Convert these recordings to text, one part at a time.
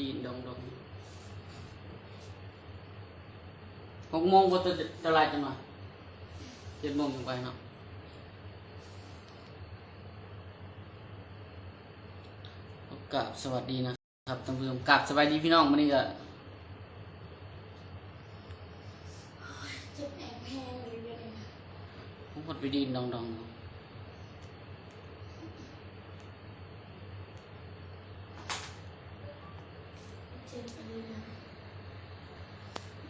ดีนดองดองหกโมงก็จะจะไล่จังหน่อยเจ็ดโมงยังไปเนาะกราบสวัสดีนะครับท่านผู้ชมกราบสวัสดีพี่น้องวันนี้ก็เจ็บแอบแห้งเลยเดี๋ยวนี้นะผมกดไปดีนดองดอง เจ็บเลยนะ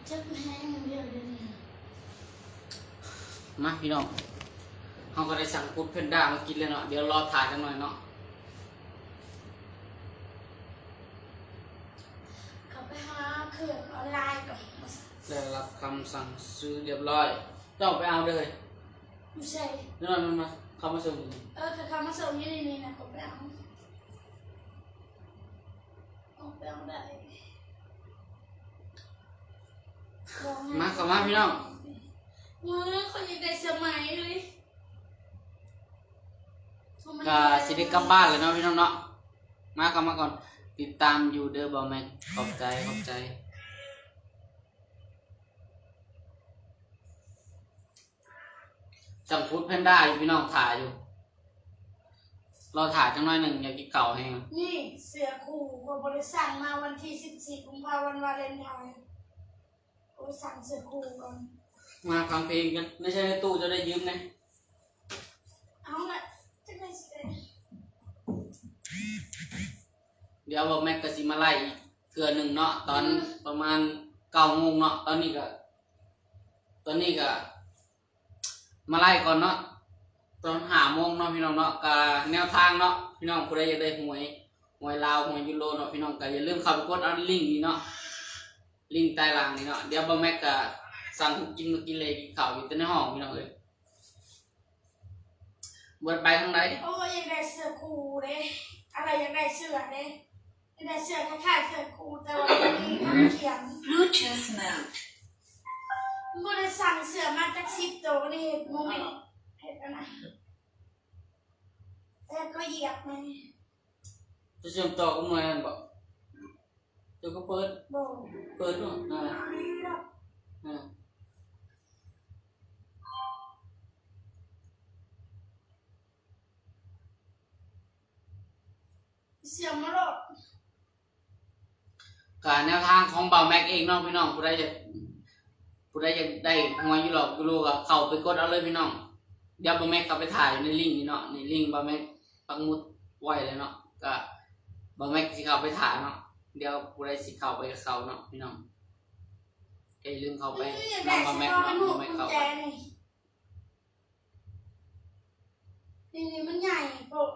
เจ็บแห้งเดียวเดี๋ยวนี้นะมาพี่น้องเขาก็ได้สั่งพุดเพนด้ามากินเลยเนาะ เดี๋ยวรอถ่ายกันหน่อยเนาะเขาไปหาเครื่องออนไลน์ก่อนได้รับคำสั่งซื้อเรียบร้อยเจ้าไปเอาเลยไม่ใช่เดี๋ยวหน่อยมันมาเขามาส่งเออคือเขามาส่งยี่นี่นี่นะเขาไปเอาเอาไปเอาได้ลองให้ มาเข้ามาพี่น้องมือเขาอยากได้สมัยเลยก็สิได้กลับบ้านเลยเนาะพี่น้องเนาะมาเข้ามาก่อน ติดตามอยู่เด้อบอแม็กขอบใจขอบใจสั่งพุดเพนด้าอยู่พี่น้องถ่ายอยู่รอถ่ายจังน้อยหนึ่งอยากกินเก่าแห้งนี่เสือคู่ก็บริสั่งมาวันที่สิบสี่กุมภาพันธ์วาเลนไทน์ กูสั่งเสือคู่ก่อนมาฟังเพลงกันไม่ใช่ในตู้จะได้ยืมไงเอาละจะได้เสือเดี๋ยวบอกแม็กกสิมาไล่อีกเทือหนึ่งเนาะตอนประมาณเก้าโมงเนาะตอนนี้ก็ตอนนี้ก็ มาไล่ก่อนเนาะตอนหาโมงเนาะพี่น้องเนาะกับแนวทางเนาะพี่น้องผู้ใดอยากได้หวยหวยลาวหวยยูโรเนาะพี่น้องก็อย่าลืมเข้าไปกดเอาลิงก์นี้เนาะ ลิงก์ใต้ล่างนี้เนาะเดี๋ยวบอกแม็กก็สั่งกินมากินเลยกินข้าวอยู่แต่ในห้องพี่น้องเลยเบิดไปทางไหนโอ้ยอยากได้เสือคู่เลยอะไรอยากได้เสือเลยอยากได้เสือคล้ายๆเสือคู่แต่ว่าวันนี้ทำเขียน Bluetooth mode. บริสั่งเสือมาจากสิบตัวนี่เห็ดโมเมนต์เห็ดอันนะแต่ก็เหยียบไหมจะเชื่อมต่อกับหน่วยนั่นบอก เดี๋ยวก็เปิด เปิดเนาะนั่นแหละอ่าเสือมาโลดการแนวทางของเบาแม็กเองเนาะพี่น้องผู้ใดจะผู้ใดจะได้หวยยูโรยูโรก็เข้าไปกดเอาเลยพี่น้อง เดี๋ยวเบาแม็กก็ไปถ่ายอยู่ในลิงก์นี้เนาะในลิงก์เบาแม็กปักมุดไว้เลยเนาะก็เบาแม็กสิเข้าไปถ่ายเนาะ เดี๋ยวผู้ใดสิเข้าไปกับเขาเนาะพี่น้องอย่าลืมเข้าไปนี่อยากน้ได้องเบาเสืแม็อกเนาะมันหมูเบาแม็กกุญเข้าแจไปนี่นี่นี่มันใหญ่โปะ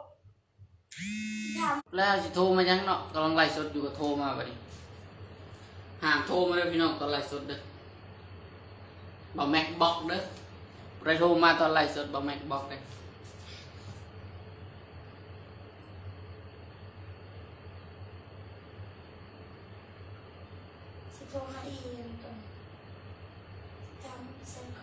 ทำแล้วสิโทรมายังเนาะกำลังไลฟ์สดอยู่ก็โทรมาบัดนี้ห่างโทรมาเลยพี่น้องตอนไลฟ์สดเด้อเบาแม็กบอกเด้อใครโทรมาตอนไลฟ์สดเบาแม็กบอกเด้อ สิโทรหาอีเอ็มก่อนทำเซนโค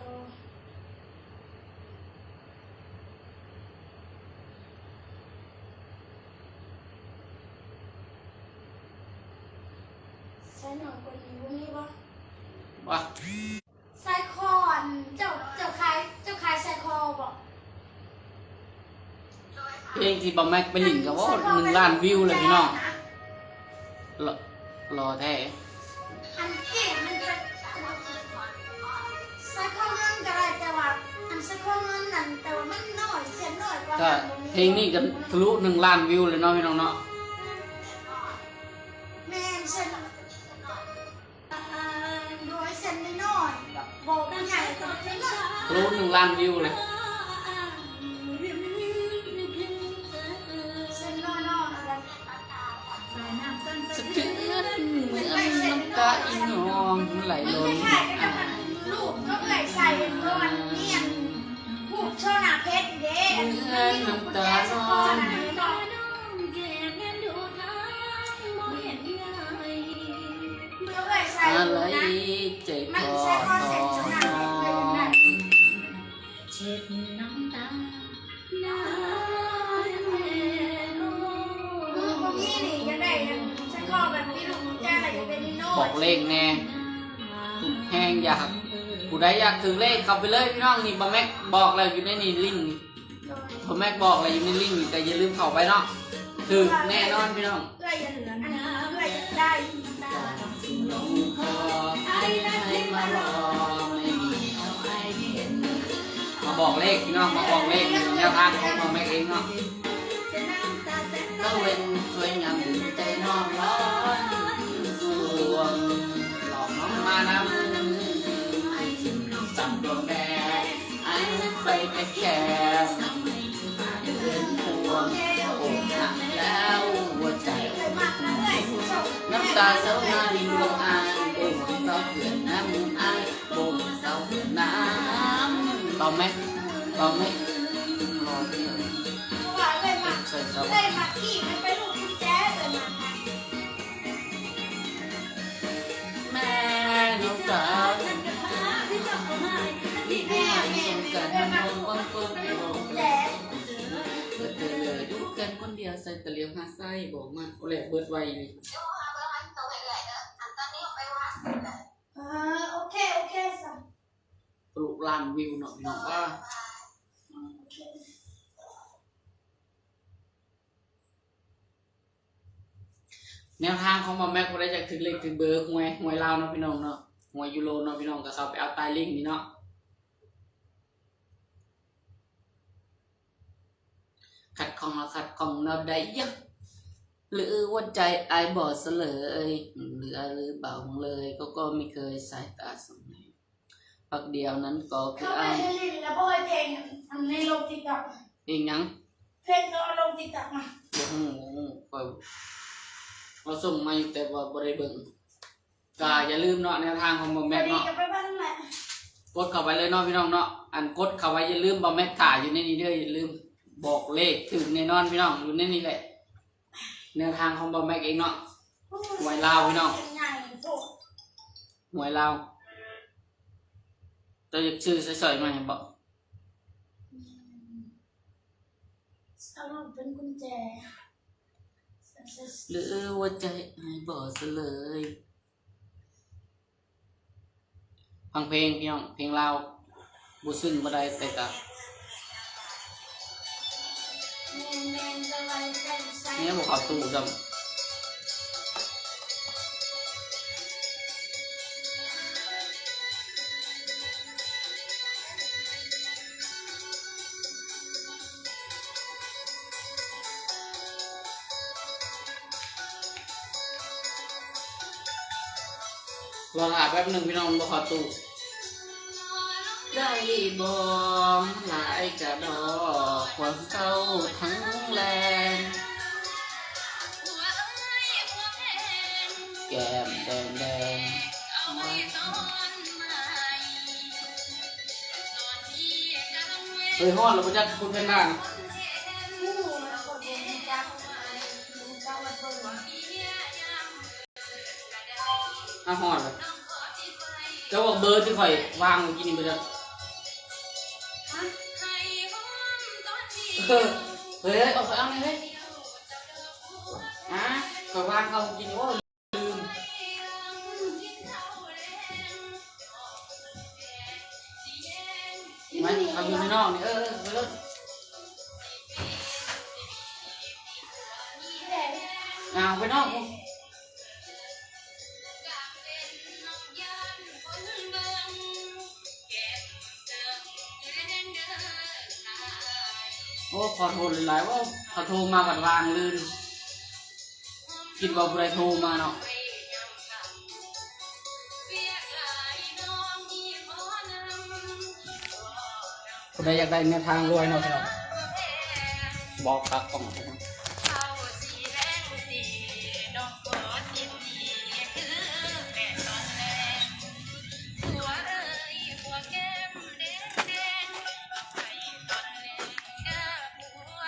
ใส่หน่อยกว่านี้บ่มีบ่ว่าใส่คอนเจ้าเจ้าขายเจ้าขายใส่คอบ่เพลงที่บอมแม็กไปหลินกับว่าหนึ่งล้านวิวเลยพี่น้องรอรอแท้อันเก๋มันจะใส่คอเงินก็ได้แต่ว่าอันใส่คอเงินนั่นแต่ว่ามันน้อยเสียน้อยกว่าก็เพลงนี้ก็ทะลุหนึ่งล้านวิวเลยเนาะพี่น้องเนาะ รู้หนึ่งล้านวิวเลย บอกเลขแน่ถูกแห้งอยากผู้ใดอยากถือเลขเข้าไปเลยพี่น้องนี่บะแม็กบอกแล้วอยู่ในนี่ลิงนี่บะแม็กบอกแล้วอยู่ในลิงนี่แต่อย่าลืมเข้าไปเนาะถือแน่นอนพี่น้องเพื่ออย่าเหลืออันนี้เพื่ออย่าได้ลงคอให้ให้มารอไม่มีเอาไอเห็นมาบอกเลขพี่น้องมาบอกเลขแนวทางของบะแม็กเองเนาะ สั่งดวงแดงไอ้ไปไปแค่เดินพวงอกหักแล้วหัวใจเคยมากนะเอ้ยส่งน้ำตาเศร้าหน้าดินดวงอายโอ้เศร้าเขื่อนน้ำอายโอ้เศร้าเขื่อนน้ำตอไหมตอไหมรอเที่ยวเพราะว่าเลยมาใส่เศร้า ยวใส่ตะเลียวหาไส้บอกมาโอ้แหละเบิดไวนี่เออโอเค โอเคสั่งปลุกลานวิวเนาะพี่น้องว่าโอเคแนวทางของบอมแม็กคนได้จากถึงเลขถึงเบอร์หวยหวยลาวเนาะพี่น้องเนาะหวยยูโรเนาะพี่น้องก็เข้าไปเอาใต้ลิงก์นี่เนาะ ขัดของเราขัดของเราได้เยอะหรือว่าใจไอ้บอดเสลยเหลือหรือเบาเลยก็ก็ไม่เคยสายตาสมไหนพักเดียวนั้นก็คือเข้าไปไอ้ให้ลินแล้วก็ให้เพลงอันนี้ลงติ๊กต็อกเองยังเพลงก็เอาลงติ๊กต็อกมาโอ้โหก็เราส่งมาอยู่แต่ว่าบริเบิงก็อย่าลืมเนาะแนวทางของบอมพแม็อกดีเนาะกับไปบ้านนั่นแหละ กดเข้าไปเลยเนาะพี่น้องเนาะอันกดเข้าไปอย่าลืมบอมแม็กถ่ายอยู่ในนี้เด้ออย่าลืม บอกเลขถึงแน่นอนพี่น้องอยู่ในนี้แหละแนวทางของบอมแม็กเองเนาะหวยลาวพี่น้องใหญ่โตหวยเราตัวอยากซื้อสวยๆมาให้บอกเอาลงเป็นกุญแจหรือว่าใจให้บอกซะเลยฟังเพลงพี่น้องเพลงเราวบุซึ้งบ่ได้แต่ก็แม่แม่จะไว้ใส่ใส่เนี่ยบอกเขาตู้จำรอาแป๊บหนึ่งพี่น้องบอกขอตู้ได้บองหลายกระดอกความเศร้าทั้ง ยห้อนเราไปจักคุณเป็นบ้านผู้แล้วก็ดูจ้าดูจ้าวันเปิดอะห้อนเลยเจ้าบอกเบอร์ที่ข่อยวางกี้นี่ไปจักฮะเออเฮ้ยเอาไปเอาเลยเฮ้ยอะข่อยวางเขากี้นี่ว่า อยู่ในนอกนี่เออเออไปเลยเอาไปนอกกูโอ้ขอโทษหลายว่าขาโทรมาบัดวางลื่นคิดว่าผู้ใดโทรมาเนาะ ผู้ใดอยากได้แนวทางรวยเนาะพี่น้องบอกคักกล่องพี่น้อง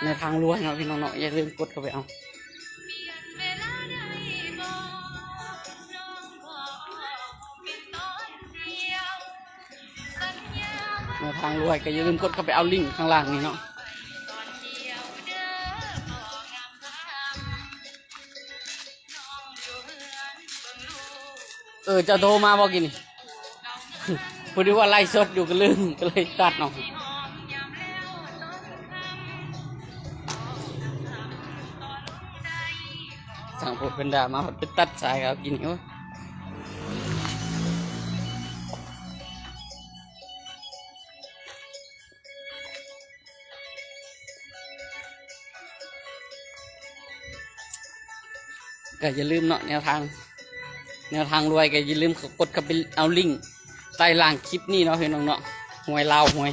แนทางรวยเนาะพี่น้องเนาะอย่าลืมกดเข้าไปเอา ทางรวยก็อย่าลืมกดเข้าไปเอาลิงก์ข้างล่างนี่เนาะเออจะโทรมาบอกกินีพอดีว่าไล่สดอยู่ก็ลืมก็เลยตัดออกสั่งผดเป็นดามาไปตัดสายเอากินอยู่ ก็อย่าลืมเนาะแนวทาง แนวทางรวยก็อย่าลืมกดเข้าไปเอาลิงก์ใต้ล่างคลิปนี้เนาะพี่น้องเนาะหวยลาวหวย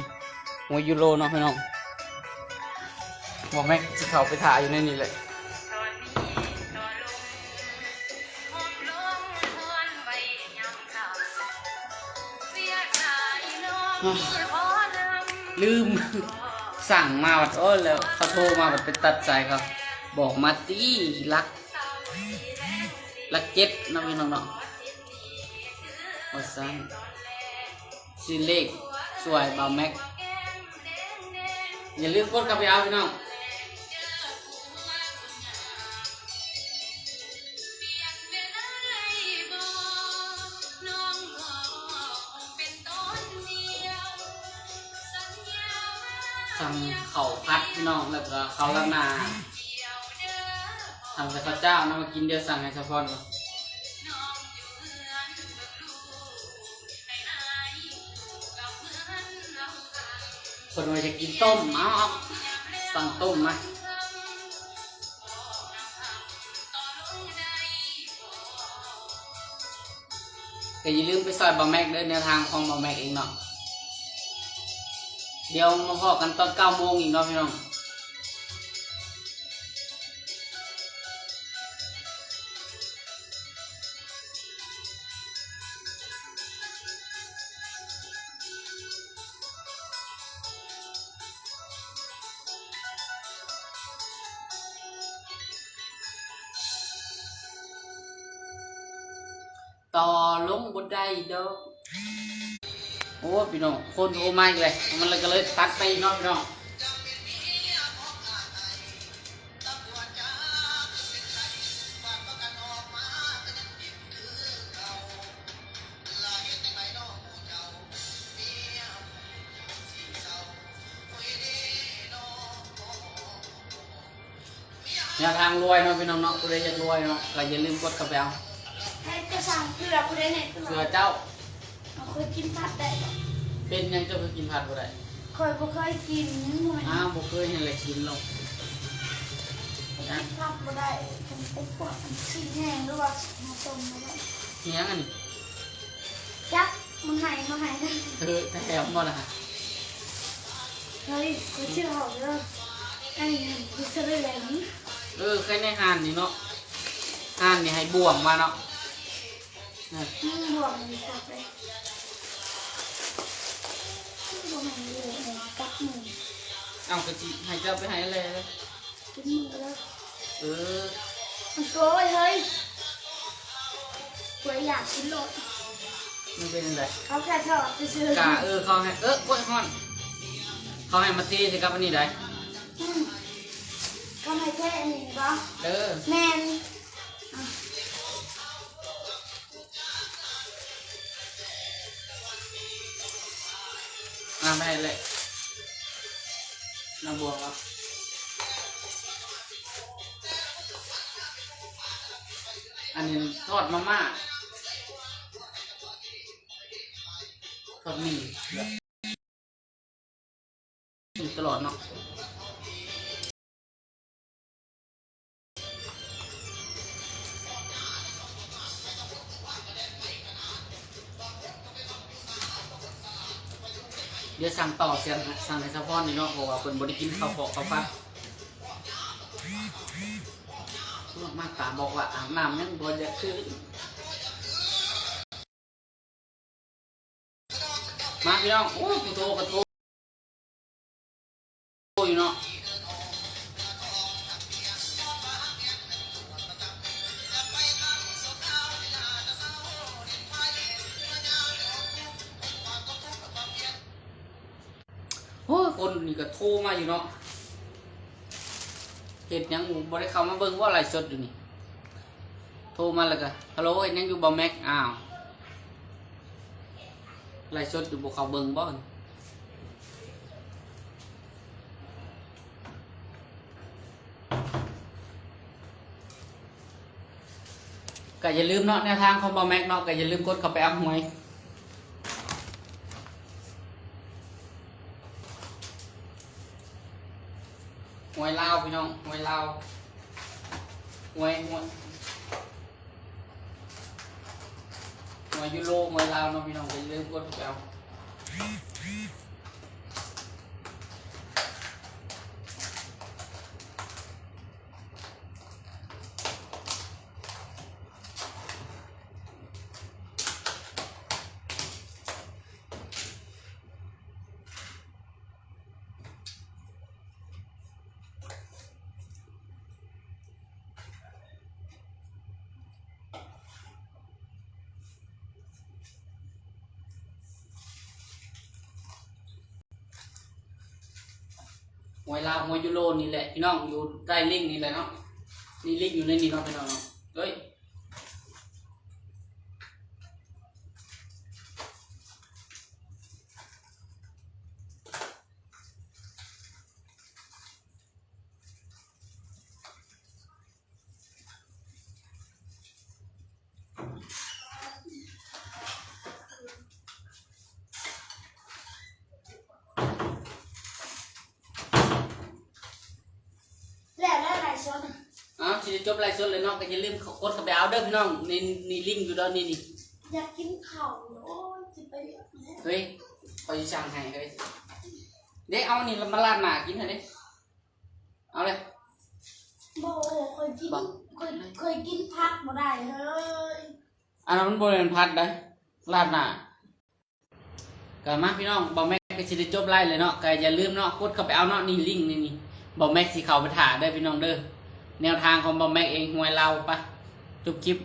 หวยยูโรเนาะพี่น้องบอกแม่จะเข้าไปถ่ายอยู่ในนี้เลยลืมสั่งมาวัดโอ้ยแล้วเขาโทรมาวัดไปตัดสายเขาบอกมาตีรัก ลักเจ็ดน้องพี่น้องเนาะวัดซันสิเลขสวยบาแม็ก อย่าลืมกดกับไปเอาพี่น้องสั่งเข่าพัดพี่น้องแล้วก็เขาละนา ทำแต่ข้าวเจ้านะมากินเดี๋ยวสั่งให้เฉพาะก่อนคนว่าจะกินต้มเอาเอาสั่งต้มมาแต่อย่าลืมไปซอยบะแม็กเด้อแนวทางของบะแม็กเองเนาะเดี๋ยวมาพอกันตอนเก้าโมงอีกเนาะพี่น้อง ดอกโอ้พี่น้องคนโทรมาอีกเลยมันเลยก็เลยตัดไปเนาะพี่น้องแนวทางรวยเนาะพี่น้องเนาะกูได้อยากรวยเนาะก็อย่าลืมกดกระเป๋า เกลือกูได้ไหนเกลืเสืออเจ้าเราเคยกินผัดได้ปะเป็นยังเจ้าก็กินผัดบ่ได้เคยบ่เคยกินหน่วยอ้าวบ่เคยเห็นอะไรกินหรอกกินผัดบ่ได้ผมไปปวดมันขี้แห้งหรือว่ามาต้มบ่ได้เฮียงอันนี้ยักษ์มึงหายมาหายนะเธอแถมบ่ล่ะเฮ้ยกูเชื่อเขาเลยไอ้นี่กูเชื่อเลยแหละนี่เออแค่ในหานนี่เนาะหานนี่ให้บวงมาเนาะนั่น มึงบวกมันสับเลยมึงบวกมันเลยกับมึงเอากระจิให้เจ้าไปให้อะไรเลยกินมึงแล้วเออมันโกยเฮ้ยกูอยากกินโลดมันเป็นอะไรเขาแค่ชอบจะซื้อกะเออเขาให้เออกล้วยฮ้อนเขาให้มาตีสิครับอันนี้ได้อืมก็ไม่แค่อันนี้ปะเออแมน มาไม่เลยน้ำบวงครับอันนี้ทอดมาม่าทอดหมี่แบบอยู่ตลอดเนาะ สั่งต่อเสียงสั่งในซัพพอร์ตนี่เนาะเพราะว่าคนบริกินข้าวปอกข้าวฟักมาตาบอกว่าอาบน้ำยังบ่จะขึ้นมาพี่น้องโอ้ยกระโทกระโทอยู่เนาะ โทรมาอยู่เนาะเห็ดยังบ่ได้เข้ามาเบิ่งว่าไลฟ์สดอยู่นี่ โทรมาแล้วก็ฮัลโหลเห็นยังอยู่บ่แม็กอ้าวอะไล่สดอยู่บเขาเบิ้งบ่อนก็อย่าลืมเนาะแนวทางของบอแม็กเนาะก็อย่าลืมกดเข้าไปเอาหวยหวยลาว พี่น้องหวยลาวหวยหวยหวยยูโรหวยลาวเนาะพี่น้องก็อย่าลืมกดแก้ว ไปเอาหวยลาวมวยยูโรนี่แหละพี่น้องอยู่ใต้ลิงนี่แหละเนาะนี่ลิงอยู่ในนี่เนาะพี่น้องเนาะเฮ้ยแล้วแล้วไหนชน อ้าวสิได้จ บไลฟ์สดเลยเนาะก็อย่าลืมกดเข้าไปเอาเด้อพี่น้องนี่นี่ลิงก์อยู่ด้านนี้นี่อยากกินข้าวโอ้ยจะไปเรียกแม่เฮ้ยคอยสั่งให้เฮ้ยเด็กเอานี่มาลาดหน้ากินเถอะเด้เอาเลยโบเคยกินบังเคยเคยกินพักบ่ได้เฮ้ยอันนั้นมันบริเวณพัดได้ลาดหน้าก็มาพี่น้องบอกแม็กก็สิได้จบไล่เลยเนาะก็อย่าลืมเนาะกดเข้าไปเอาเนาะนี่ลิงก์นี่นี่บอกแม็กสิเข้าไปถ่าได้อพี่น้องเด้อ แนวทางของบอมแม็กเองหวยเราปะจุบคลิป